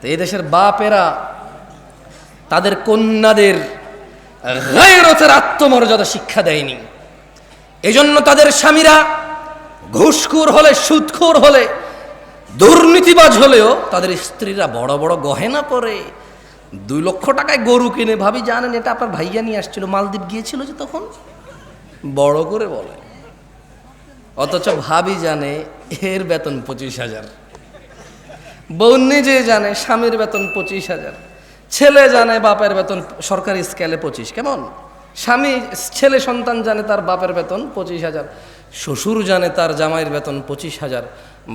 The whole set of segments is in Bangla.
তো এই দেশের বাপেরা তাদের কন্যাদের গায়রতের আত্মমর্যাদা শিক্ষা দেয়নি। এজন্য তাদের স্বামীরা ঘুষখোর হলে, সুদখোর হলে, দুর্নীতিবাজ হলেও তাদের স্ত্রীরা বড় বড় গহেনা পরে দুই লক্ষ টাকায় গরু কিনে। ভাবি, জানেন, এটা আপনার ভাইয়া নিয়ে আসছিল, মালদ্বীপ গিয়েছিল যে তখন? বড় করে বলে। অথচ ভাবি জানে এর বেতন পঁচিশ হাজার। বউ নিজে জানে স্বামীর বেতন পঁচিশ হাজার। ছেলে জানে বাপের বেতন সরকারি স্কেলে পঁচিশ, কেমন? স্বামী, ছেলে সন্তান জানে তার বাপের বেতন পঁচিশ হাজার, শ্বশুর জানে তার জামাইয়ের বেতন পঁচিশ হাজার,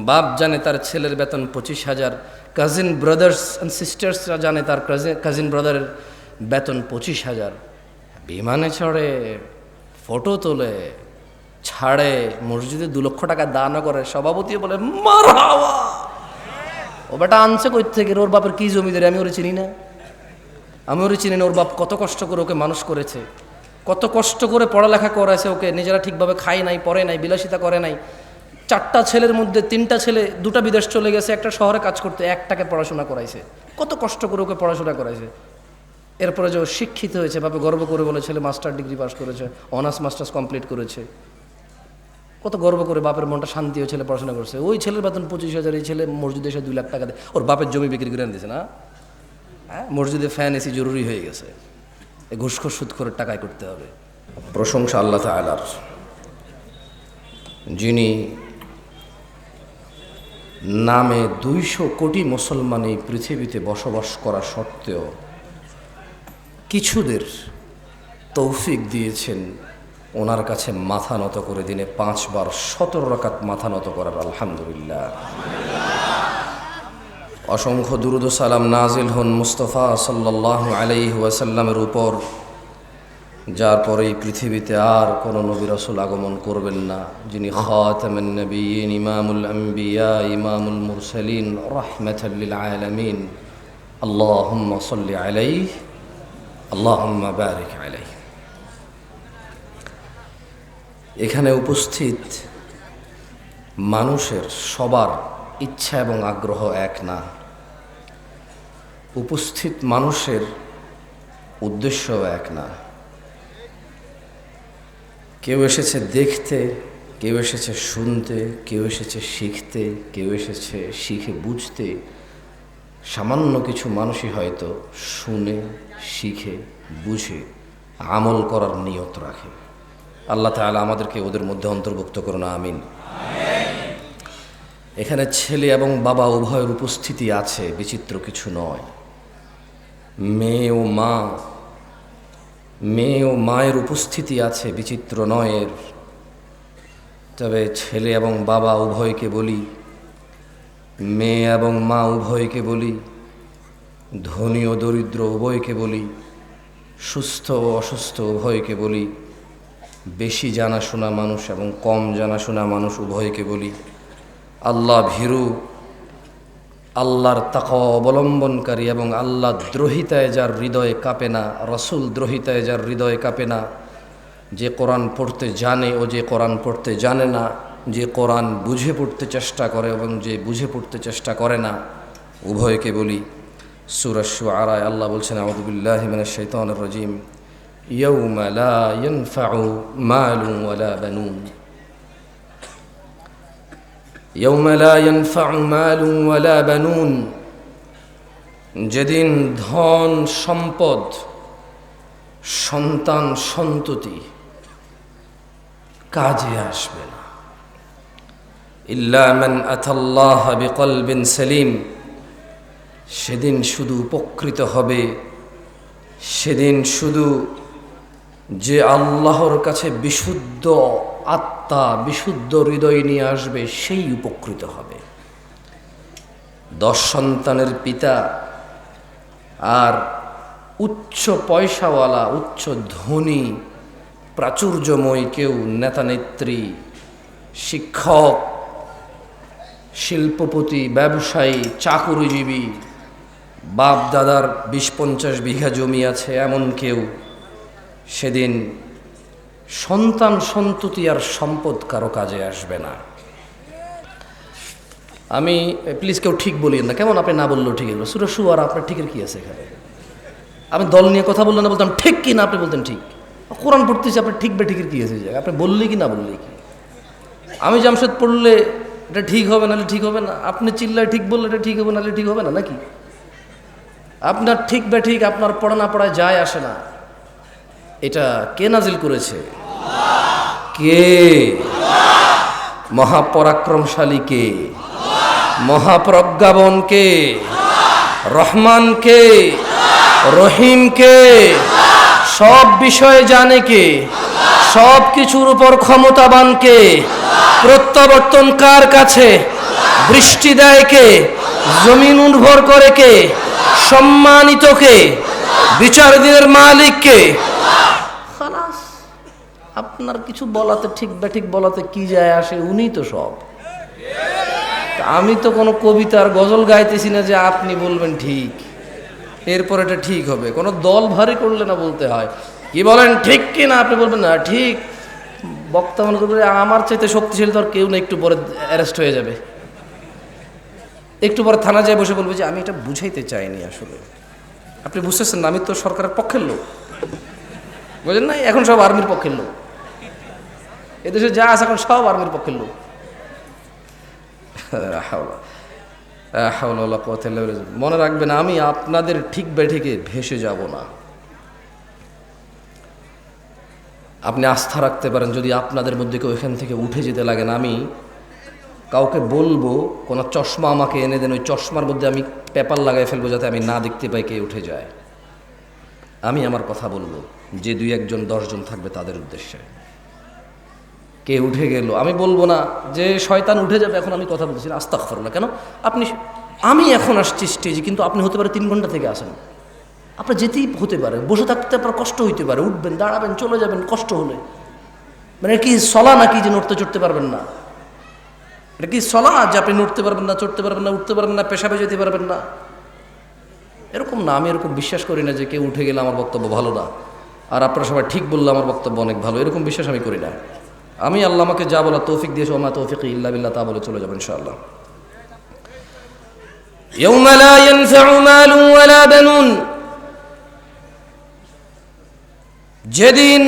বাপ জানে তার ছেলের বেতন পঁচিশ হাজার কাজিন ব্রাদার্স অ্যান্ড সিস্টার্সরা জানে তার কাজিন ব্রাদারের বেতন পঁচিশ হাজার। বিমানে চড়ে ফটো তোলে, ছাড়ে, মসজিদে দু লক্ষ টাকা দানও করে সভাপতি বলে মার ও বেটা আনছে কই থেকে? ওর বাপের কি জমিদারি আমি ওরে চিনি না। আমি ওরে চিনি না, ওর বাপ কত কষ্ট করে ওকে মানুষ করেছে। কত কষ্ট করে পড়ালেখা করেছে ওকে, নিজেরা ঠিকভাবে খায় নাই, পড়ে নাই, বিলাসিতা করে নাই। চারটা ছেলের মধ্যে তিনটা ছেলে, দুটা বিদেশ চলে গেছে, একটা শহরে কাজ করতে, একটাকে পড়াশোনা করাইছে। কত কষ্ট করে ওকে পড়াশোনা করাইছে। এরপরে যে শিক্ষিত হয়েছে, বাপে গর্ব করে বলে ছেলে মাস্টার ডিগ্রি পাস করেছে অনার্স মাস্টার্স কমপ্লিট করেছে। কত গর্ব করে বাপের মনটা শান্তি হয়ে ছেলে পড়াশোনা করছে। ওই ছেলের বেতন পঁচিশ হাজার, এই ছেলে মসজিদে এসে দুই লাখ টাকা দেয়। ওর বাপের জমি বিক্রি করে দিয়েছে না? হ্যাঁ? মসজিদে ফ্যান এসি জরুরি হয়ে গেছে। এই ঘুষখোর সুদখোরের টাকায় করতে হবে। প্রশংসা আল্লাহ তালার যিনি নামে দুইশো কোটি মুসলমান এই পৃথিবীতে বসবাস করা সত্ত্বেও কিছুদের তৌফিক দিয়েছেন ওনার কাছে মাথা নত করে দিনে পাঁচবার সতেরো রাকাত মাথা নত করার আলহামদুলিল্লাহ। অসংখ্য দুরুদ সালাম নাজিল হন মুস্তফা সাল্লাহ আলাইহি ওয়াসাল্লামের উপর, যার পরে এই পৃথিবীতে আর কোনো নবী রসুল আগমন করবেন না, যিনি খাতামেন ইমামুল আম্বিয়া, ইমামুল মুরসালিন রহমতুল্লিল আলমিন। আল্লাহুম্মা সাল্লি আলাইহি, আল্লাহুম্মা বারিক আলাইহি। এখানে উপস্থিত মানুষের সবার ইচ্ছা এবং আগ্রহ এক না। উপস্থিত মানুষের উদ্দেশ্য এক না। কেউ এসেছে দেখতে, কেউ এসেছে শুনতে, কেউ এসেছে শিখতে, কেউ এসেছে শিখে বুঝতে। সামান্য কিছু মানুষই হয়তো শুনে, শিখে, বুঝে, আমল করার নিয়ত রাখে। আল্লাহ তালা আমাদেরকে ওদের মধ্যে অন্তর্ভুক্ত করুন, আমিন। এখানে ছেলে এবং বাবা উভয়ের উপস্থিতি আছে, বিচিত্র কিছু নয়। মেয়ে ও মা, মেয়ে ও মায়ের উপস্থিতি আছে, বিচিত্র নয়ের। তবে ছেলে এবং বাবা উভয়কে বলি, মেয়ে এবং মা উভয়কে বলি, ধনী ও দরিদ্র উভয়কে বলি, সুস্থ ও অসুস্থ উভয়কে বলি বেশি জানাশোনা মানুষ এবং কম জানাশোনা মানুষ উভয়কে বলি। আল্লাহ ভীরু, আল্লাহর তাকা অবলম্বনকারী এবং আল্লাহ দ্রোহিতায় যার হৃদয়ে কাঁপে না, রসুল দ্রোহিতায় যার হৃদয়ে কাঁপে না, যে কোরআন পড়তে জানে ও যে কোরআন পড়তে জানে না, যে কোরআন বুঝে পড়তে চেষ্টা করে এবং যে বুঝে পড়তে চেষ্টা করে না, উভয়কে বলি। সুরস্য আরায় আল্লাহ বলছেন আহমদুল্লাহ শৈতান রাজিম। يوم لا ينفع مال ولا بنون يوم لا ينفع مال ولا بنون যেদিন ধন সম্পদ সন্তান সন্ততি কাজে আসবে না ইল্লা মান আতাল্লাহ বিকলবিন সেলিম সেদিন শুধু উপকৃত হবে সেদিন শুধু যে আল্লাহর কাছে বিশুদ্ধ আত্মা, বিশুদ্ধ হৃদয় নিয়ে আসবে, সেই উপকৃত হবে। দশ সন্তানের পিতা আর উচ্চ পয়সাওয়ালা, উচ্চ ধনী, প্রাচুর্যময় কেউ নেতানেত্রী শিক্ষক, শিল্পপতি, ব্যবসায়ী, চাকুরিজীবী বাপ দাদার বিশ পঞ্চাশ বিঘা জমি আছে, এমন কেউ সেদিন সন্তান সন্ততি আর সম্পদ কারও কাজে আসবে না। আমি প্লিজ কেউ ঠিক বলিয়েন না। কেমন আপনি না বললেও ঠিক এগুলো? সুরা আর আপনার ঠিকের কি আছে এখানে? আমি দল নিয়ে কথা বললেন না বলতাম, ঠিক কি না? আপনি বলতেন, ঠিক। কোরআন পড়তেছি আপনি ঠিক বা ঠিকের কি আছে? আপনি বললেই কি না বললেই কি? আমি জামশেদ পড়লে এটা ঠিক হবে নাহলে ঠিক হবে না? আপনি চিল্লায় ঠিক বললে এটা ঠিক হবে নাহলে ঠিক হবে না নাকি? আপনার ঠিক বা ঠিক, আপনার পড়া না পড়ায় যায় আসে না। এটা কে নাজিল করেছে? কে? মহাপরাক্রমশালী কে? মহাপ্রজ্ঞাবন কে? রহমান কে? রহিম কে? সব বিষয়ে জানে কে? সব কিছুর উপর ক্ষমতাবান কে? প্রত্যাবর্তন কার কাছে? বৃষ্টি দেয় কে? জমিন উর্বর করে কে? সম্মানিত কে? বিচার দিনের মালিক কে? আপনার কিছু বলাতে ঠিক বা ঠিক বলাতে কি যায় আসে উনি তো সব। আমি তো কোনো কবিতার গজল গাইতেছি না যে আপনি বলবেন ঠিক। এরপর এটা ঠিক হবে। কোনো দল ভারী করলে না বলতে হয়। কি বলেন, ঠিক কি না আপনি বলবেন? না, ঠিক। বক্তা মনে করবে, আমার চাইতে শক্তিশালী তো আর কেউ না, একটু পরে অ্যারেস্ট হয়ে যাবে। একটু পরে থানা যায় বসে বলবে যে, আমি এটা বুঝাইতে চাইনি আসলে। আপনি বুঝতেছেন না, আমি তো সরকারের পক্ষের লোক। বুঝলেন না এখন সব আর্মির পক্ষের লোক। এদেশে যা আছে এখন সব আর্মির পক্ষের লোক। মনে রাখবেন, আমি আপনাদের ঠিক বেঠিকে ভেসে যাব না। আপনি আস্থা রাখতে পারেন, যদি আপনাদের মধ্যে কেউ এখান থেকে উঠে যেতে লাগেন আমি কাউকে বলব, কোনো চশমা আমাকে এনে দেন, ওই চশমার মধ্যে আমি পেপার লাগাই ফেলব যাতে আমি না দেখতে পাই কে উঠে যায়। আমি আমার কথা বলব, যে দুই একজন দশজন থাকবে তাদের উদ্দেশ্যে। কে উঠে গেল? আমি বলব না যে শয়তান উঠে যাবে, এখন আমি কথা বলছি আস্তাক না কেন? আপনি আমি এখন আসছি স্টেজে কিন্তু আপনি হতে পারে তিন ঘণ্টা থেকে আসেন। আপনার যেতেই হতে পারে, বসে থাকতে আপনার কষ্ট হইতে পারে, উঠবেন, দাঁড়াবেন, চলে যাবেন, কষ্ট হলে। মানে কি সলা নাকি যে নড়তে চড়তে পারবেন না? এটা কি সলা যে আপনি নড়তে পারবেন না, চড়তে পারবেন না, উঠতে পারবেন না, পেশাবে যেতে পারবেন না? এরকম না, আমি এরকম বিশ্বাস করি না যে কেউ উঠে গেলে আমার বক্তব্য ভালো না। আর আপনারা সবাই ঠিক বললে আমার বক্তব্য অনেক ভালো, এরকম বিশ্বাস আমি করি না। আমি আল্লাহ আমাকে যা বলা তৌফিক দিয়েছে ওমা তৌফিক ইল্লা বিল্লাহ তা বলে চলে যাবেন ইনশাআল্লাহ يوم لا ينفع مال ولا بنون যেদিন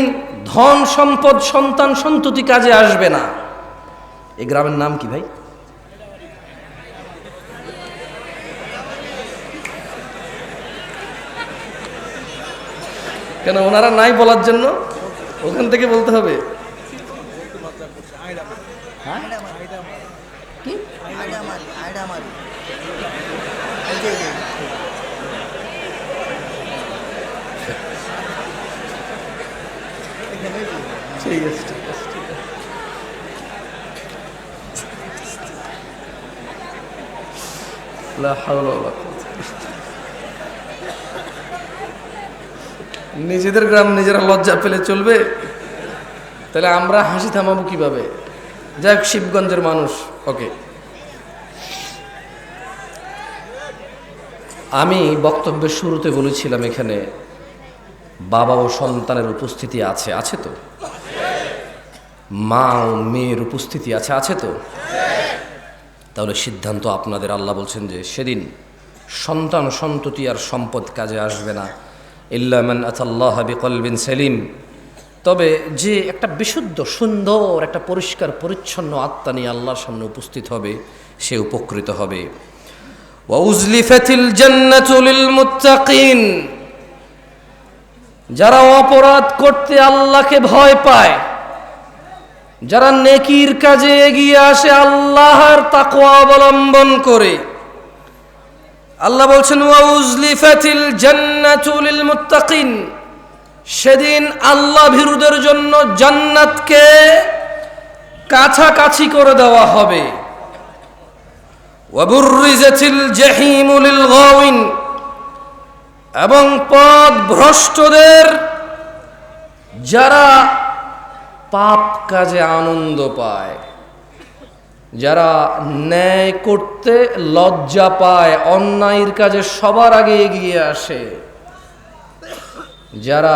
ধন সম্পদ সন্তান সন্ততি কাজে আসবে না এই গ্রামের নাম কি ভাই কেন ওনারা নাই বলার জন্য ওখান থেকে বলতে হবে ঠিক আছে ঠিক আছে নিজেদের গ্রাম নিজেরা লজ্জা পেলে চলবে। তাহলে আমরা হাসি থামাবো কীভাবে? যাই হোক, শিবগঞ্জের মানুষ, ওকে। আমি বক্তব্যের শুরুতে বলেছিলাম এখানে বাবা ও সন্তানের উপস্থিতি আছে আছে তো? মা ও মেয়ের উপস্থিতি আছে আছে তো? তাহলে সিদ্ধান্ত আপনাদের, আল্লাহ বলছেন যে সেদিন সন্তান সন্ততি আর সম্পদ কাজে আসবে না। ইল্লামান আতাল্লাহ বিকলবিন সেলিম। তবে যে একটা বিশুদ্ধ, সুন্দর, একটা পরিষ্কার, পরিচ্ছন্ন আত্মা নিয়ে আল্লাহর সামনে উপস্থিত হবে, সে উপকৃত হবে। যারা অপরাধ করতে আল্লাহকে ভয় পায় যারা নেকির কাজে এগিয়ে আসে, আল্লাহর তাকওয়া অবলম্বন করে। আল্লাহ বলছেন, ওয়াউজলিফাতিল জান্নাতুল মুত্তাকিন সেদিন আল্লাহ ভীরুদের জন্য জান্নাতকে কাছাকাছি করে দেওয়া হবে। ওয়াবুররিজাতিল জাহিমু লিল গাওয়িন এবং পথ ভ্রষ্টদের যারা পাপ কাজে আনন্দ পায়। যারা ন্যায় করতে লজ্জা পায়, অন্যায়ের কাজে সবার আগে এগিয়ে আসে। যারা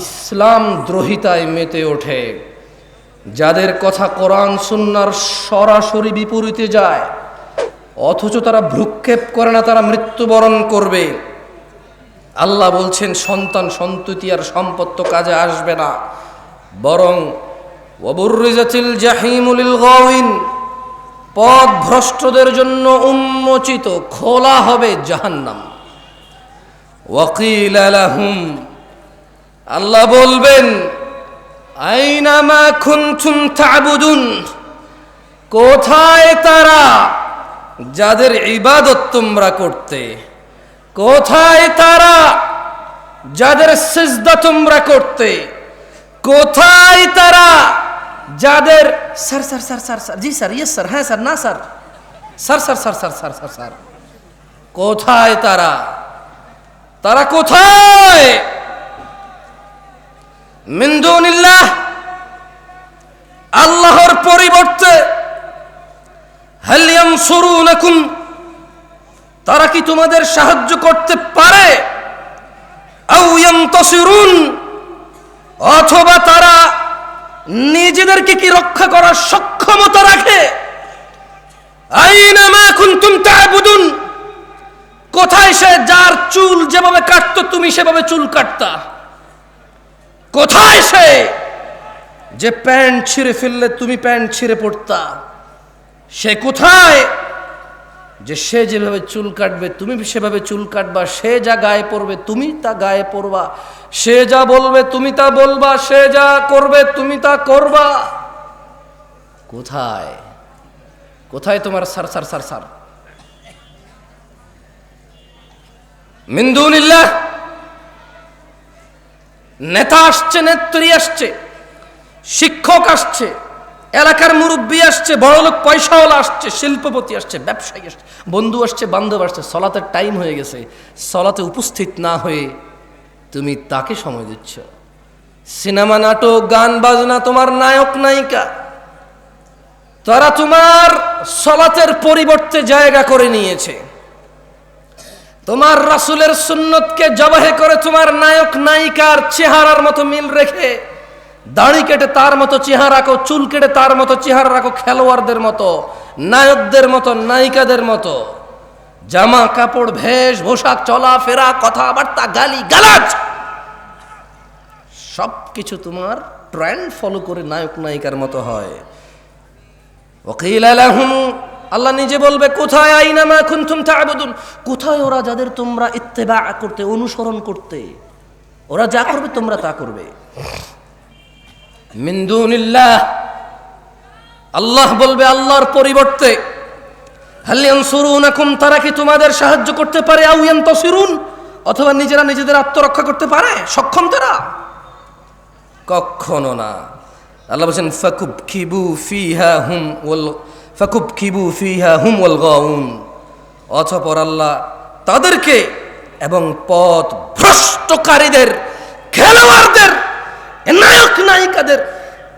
ইসলাম দ্রোহিতায় মেতে ওঠে, যাদের কথা কোরআন সুন্নার সরাসরি বিপরীতে যায়, অথচ তারা ভ্রুক্ষেপ করে না, তারা মৃত্যুবরণ করবে। আল্লাহ বলছেন, সন্তান সন্ততি আর সম্পত্ত কাজে আসবে না, বরং ওবুরিজাতিল জাহিমুলিল গাওয়িন পথ ভ্রষ্টদের জন্য উন্মোচিত খোলা হবে জাহান্নাম। ওয়াকিল আলাহুম আল্লাহ বলবেন আইনামা খুনতুম তাবুদুন, কোথায় তারা যাদের ইবাদত তোমরা করতে, কোথায় তারা যাদের সিজদা তোমরা করতে, কোথায় তারা যাদের, sir sir sir sir sir, জি, স্যার ইয়েস স্যার হ্যাঁ স্যার, না, sir. Sir sir sir sir sir sir sir. কোথায় তারা? তারা কোথায়? মিন্দুনিল্লাহ আল্লাহর পরিবর্তে হালিয়াম সরুনাকুম তারা কি তোমাদের সাহায্য করতে পারে? অথবা তারা নিজেদেরকে কি রক্ষা করার সক্ষমতা রাখে? কোথায় সে যার চুল যেভাবে কাটত, তুমি সেভাবে চুল কাটতা? কোথায় সে যে প্যান্ট ছিঁড়ে ফেললে তুমি প্যান্ট ছিঁড়ে পড়তা? সে কোথায় যে সে যেভাবে চুল কাটবে, তুমি সেভাবে চুল কাটবা, সে যা গায়ে পড়বে তুমি তা গায়ে পড়বা সে যা বলবে, তুমি তা বলবা, সে যা করবে, তুমি তা করবা। কোথায়? কোথায় তোমার সার সার সার সার? মিন্দুনিল্লাহ নেতা আসছে, নেত্রী আসছে, শিক্ষক আসছে এলাকার মুরব্বী আসছে বড়লোক পয়সাওয়ালা আসছে, শিল্পপতি আসছে, ব্যবসায়ী আসছে, বন্ধু আসছে, বান্ধব আসছে, সলাতের টাইম হয়ে গেছে। সলাতে উপস্থিত না হয়ে তুমি তাকে সময় দিচ্ছ। সিনেমা, নাটক, গান, বাজনা, তোমার নায়ক, নায়িকা। তারা তোমার সলাতের পরিবর্তে জায়গা করে নিয়েছে। তোমার রাসুলের সুন্নতকে জবাহে করে তোমার নায়ক, নায়িকার চেহারার মতো মিল রেখে দাড়ি কেটে তার মতো চেহারা রাখো, চুল কেটে তার মতো চেহারা রাখো খেলোয়াড়দের মতো, নায়কদের মতো, নায়িকাদের মতো। জামা, কাপড়, ভেষ, পোশাক, চলা, ফেরা, কথাবার্তা, গালি, গালাজ। সব কিছু তোমার ট্রেন্ড ফলো করে নায়ক, নায়িকার মতো হয়। ওকিল আল্লাহ নিজে বলবে, কোথায় আইনামা কুনতুম তা'বুদুন? কোথায় ওরা যাদের তোমরা ইত্তেবা করতে, অনুসরণ করতে? ওরা যা করবে তোমরা তা করবে। মিন দুনিল্লাহ। আল্লাহ বলবে আল্লাহর পরিবর্তে। হাল ইয়ানসুরুনাকুম, তারা কি তোমাদের সাহায্য করতে পারে? আও ইয়ানতাসিরুন, অথবা নিজেরা নিজেদের আত্মরক্ষা করতে পারে? সক্ষম তারা? কখনো না। আল্লাহ বলছেন ফাকুব কিবু ফিহা হুম ওয়াল ফাকুব কিবু ফিহা হুম ওয়াল গাউন। অথপর আল্লাহ তাদেরকে এবং পথ ভ্রষ্টকারীদের খেলোয়াড়দের নায়ক, নায়িকাদের,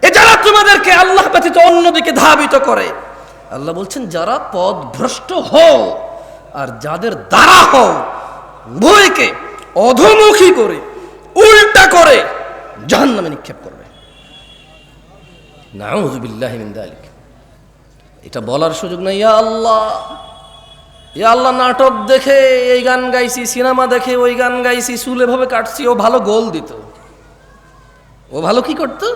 এ যারা তোমাদেরকে আল্লাহ ব্যতীত অন্যদিকে ধাবিত করে, আল্লাহ বলছেন, যারা পথ ভ্রষ্ট হও আর যাদের দ্বারা হও, উভয়কে অধমুখী করে, উল্টা করে জাহান্নামে নিক্ষেপ করবে। নাউযুবিল্লাহি মিন যালিক এটা বলার সুযোগ নাই, ইয়া আল্লাহ। ইয়া আল্লাহ, নাটক দেখে, এই গান গাইছি, সিনেমা দেখে, ওই গান গাইছি, চুল এভাবে কাটছি, ও ভালো গোল দিত। ও ভালো কি করতো?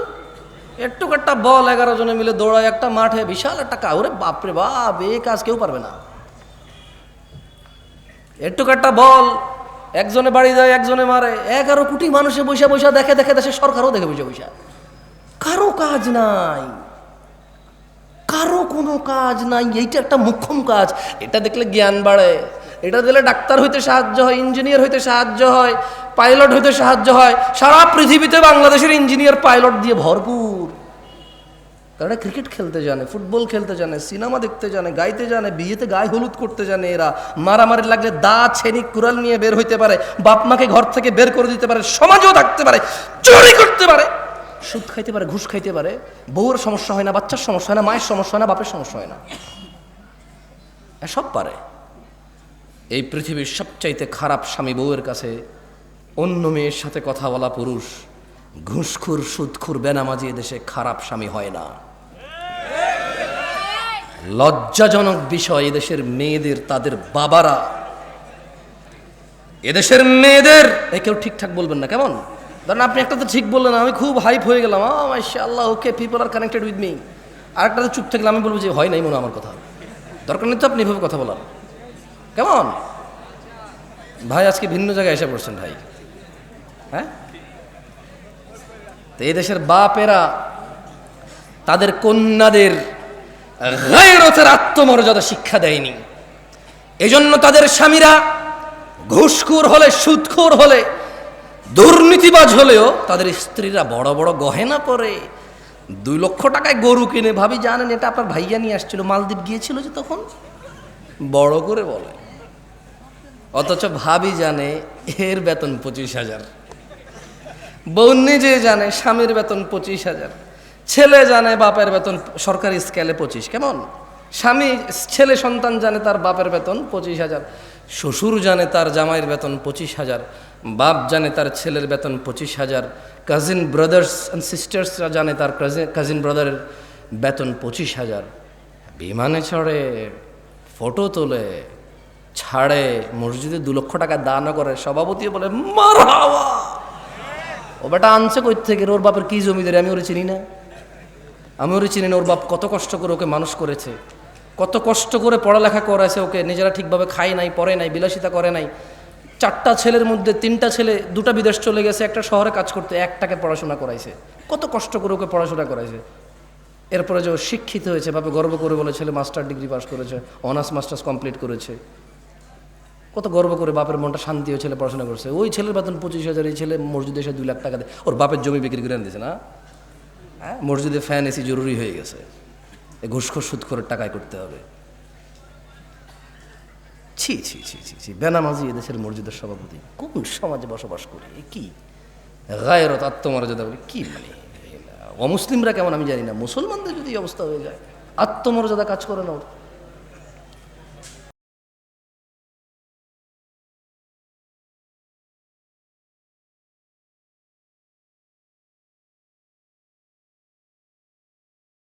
একটু একটা বল, এগারো জনে মিলে দৌড়ায়, একটা মাঠে বিশাল একটা কাউরে বাপরে বাপ এই কাজ কেউ পারবে না। একটু একটা বল, একজনে বাড়ি যায়, একজনে মারে। এগারো কোটি মানুষে বৈশা বৈশা দেখে দেখে দেশে সরকারও দেখে বৈশা বৈশা কারও কাজ নাই। কারও কোনো কাজ নাই। এইটা একটা মুখ্যম কাজ। এটা দেখলে জ্ঞান বাড়ে। এটা দিলে ডাক্তার হইতে সাহায্য হয় ইঞ্জিনিয়ার হইতে সাহায্য হয় পাইলট হইতে সাহায্য হয়। সারা পৃথিবীতে বাংলাদেশের ইঞ্জিনিয়ার পাইলট দিয়ে ভরপুর। তারা ক্রিকেট খেলতে জানে ফুটবল খেলতে জানে সিনেমা দেখতে জানে, গাইতে জানে, বিয়েতে গায়ে হলুদ করতে জানে এরা। মারামারি লাগলে দা, ছেনি, কুড়াল নিয়ে বের হইতে পারে, বাপ মাকে ঘর থেকে বের করে দিতে পারে, সমাজেও থাকতে পারে, চুরি করতে পারে, সুদ খাইতে পারে, ঘুষ খাইতে পারে। বউর সমস্যা হয় না, বাচ্চার সমস্যা হয় না, মায়ের সমস্যা হয় না, বাপের সমস্যা হয় না। সব পারে। এই পৃথিবীর সবচাইতে খারাপ স্বামী বউয়ের কাছে অন্য মেয়ের সাথে কথা বলা পুরুষ, ঘুষখুর, সুদখুর, বেনামাজি দেশে খারাপ স্বামী হয় না। লজ্জাজনক বিষয়, এদেশের মেয়েদের, তাদের বাবারা। এদেশের মেয়েদের এ কেউ ঠিকঠাক বলবেন না, কেমন? ধরেন আপনি একটা তো ঠিক বললেন, আমি খুব হাইপ হয়ে গেলাম। আল্লাহ okay people are connected with me আরেকটা তো চুপ থাকলে আমি বলব যে হয় নাই মনে আমার কথা। দরকার নেই তো আপনি এভাবে কথা বলার। কেমন ভাই, আজকে ভিন্ন জায়গায় এসে পড়ছেন ভাই। হ্যাঁ? তো এই দেশের বাপেরা তাদের কন্যাদের গায়রতের আত্মমর্যাদা শিক্ষা দেয়নি। এজন্য তাদের স্বামীরা ঘুষখোর হলে, সুদখোর হলে, দুর্নীতিবাজ হলেও তাদের স্ত্রীরা বড় বড় গহেনা পরে, দুই লক্ষ টাকায় গরু কিনে। ভাবি, জানেন, এটা আপনার ভাইয়া নিয়ে আসছিল, মালদ্বীপ গিয়েছিল যে তখন? বড় করে বলে। অথচ ভাবি জানে এর বেতন পঁচিশ হাজার। বউ নিজে জানে স্বামীর বেতন পঁচিশ হাজার। ছেলে জানে বাপের বেতন সরকারি স্কেলে পঁচিশ, কেমন? স্বামী, ছেলে সন্তান জানে তার বাপের বেতন পঁচিশ হাজার। শ্বশুর জানে তার জামাইয়ের বেতন পঁচিশ হাজার। বাপ জানে তার ছেলের বেতন পঁচিশ হাজার। কাজিন ব্রাদার্স অ্যান্ড সিস্টার্সরা জানে তার কাজিন ব্রাদারের বেতন পঁচিশ হাজার। বিমানে চড়ে ফটো তোলে। ছাড়ে, মসজিদে দু লক্ষ টাকা দানও করে, সভাপতি বলে মারহাওয়া ও বেটা আনছে কই থেকে ওর বাপের কি জমিদারি আমি ওরে চিনি না। আমি ওরে চিনি না, ওর বাপ কত কষ্ট করে ওকে মানুষ করেছে। কত কষ্ট করে পড়ালেখা করেছে ওকে, নিজেরা ঠিকভাবে খায় নাই, পড়ে নাই, বিলাসিতা করে নাই। চারটা ছেলের মধ্যে তিনটা ছেলে, দুটা বিদেশ চলে গেছে, একটা শহরে কাজ করতে, একটাকে পড়াশোনা করাইছে। কত কষ্ট করে ওকে পড়াশোনা করাইছে। এরপরে যে শিক্ষিত হয়েছে, বাপে গর্ব করে বলে, ছেলে মাস্টার ডিগ্রি পাস করেছে অনার্স মাস্টার্স কমপ্লিট করেছে। কত গর্ব করে বাপের মনটা শান্তি হয়ে ছেলে পড়াশোনা করছে। ওই ছেলের বেতন পঁচিশ হাজার, এই ছেলে মসজিদে এসে দুই লাখ টাকা দেয়। ওর বাপের জমি বিক্রি করে দিয়েছে না? হ্যাঁ? মসজিদে ফ্যান এসি জরুরি হয়ে গেছে। ঘুষখোর সুদখোরের টাকায় করতে হবে। ছি ছি ছি ছি ছি। বেনামাজি এদেশের মসজিদের সভাপতি। কোন সমাজে বসবাস করি? কি? গায়েরত আত্মমর্যাদা বলি? কি মানে? অমুসলিমরা কেমন আমি জানি না। মুসলমানদের যদি অবস্থা হয়ে যায়, আত্মমর্যাদা কাজ করে না